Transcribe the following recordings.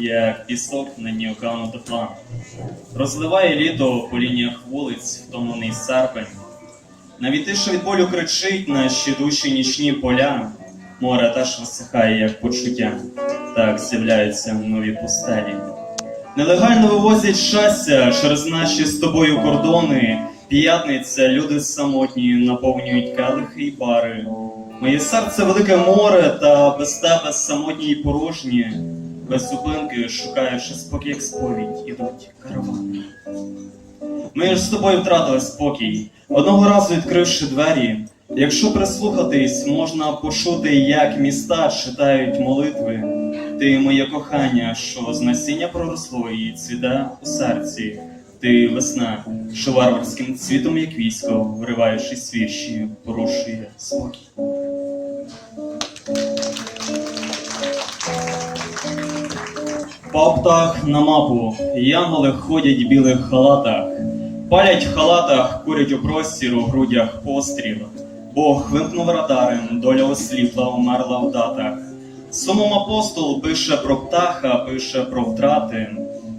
як пісок на дні океану тепла. Розливає літо по лініях вулиць, втомлений серпень. Навіть що від болю кричить на щедуші нічні поля, море теж висихає, як почуття, так з'являються нові пустелі. Нелегально вивозять щастя через наші з тобою кордони. П'ятниця, люди самотні наповнюють келихи й бари. Моє серце велике море, та без тебе самотні й порожні. Без зупинки, шукаючи спокій, як сповідь, ідуть каравани. Ми ж з тобою втратили спокій, одного разу відкривши двері. Якщо прислухатись, можна почути, як міста читають молитви. Ти моє кохання, що з насіння проросло і цвіте у серці. Ти весна, що варварським цвітом, як військо, вриваючись свірші, порушує спокій. Впав птах на мапу, янголи ходять в білих халатах, палять в халатах, курять у простір у грудях постріл. Бог вимкнув радари, доля осліпла, умерла в датах. Сумом апостол пише про птаха, пише про втрати.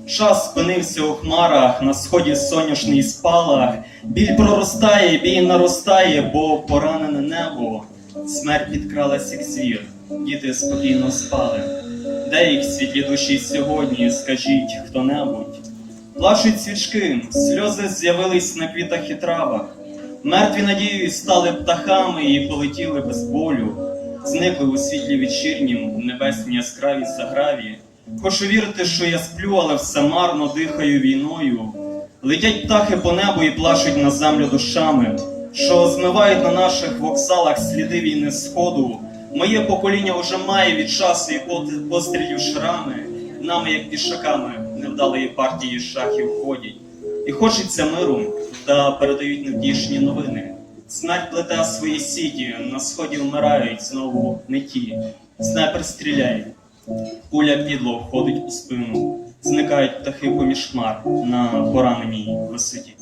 Час спинився у хмарах, на сході соняшний спалах. Біль проростає, бій наростає, бо поранене небо. Смерть підкралась, як звір, діти спокійно спали. Де їх світлі душі сьогодні, скажіть хто-небудь. Плачуть свічки, сльози з'явились на квітах і травах. Мертві надією стали птахами і полетіли без болю. Зникли у світлі вечірнім, в небесній яскравій заграві. Хочу вірити, що я сплю, але все марно дихаю війною. Летять птахи по небу і плачуть на землю душами, що змивають на наших вокзалах сліди війни сходу. Моє покоління уже має від часу і пострілів шрами, нами, як пішаками, невдалої партії шахів ходять. І хочеться миру, та передають невтішні новини. Смерть плете свої сіті, на сході вмирають знову не ті. Снайпер стріляє, куля підло входить у спину, зникають птахи поміж хмар на пораненій висоті.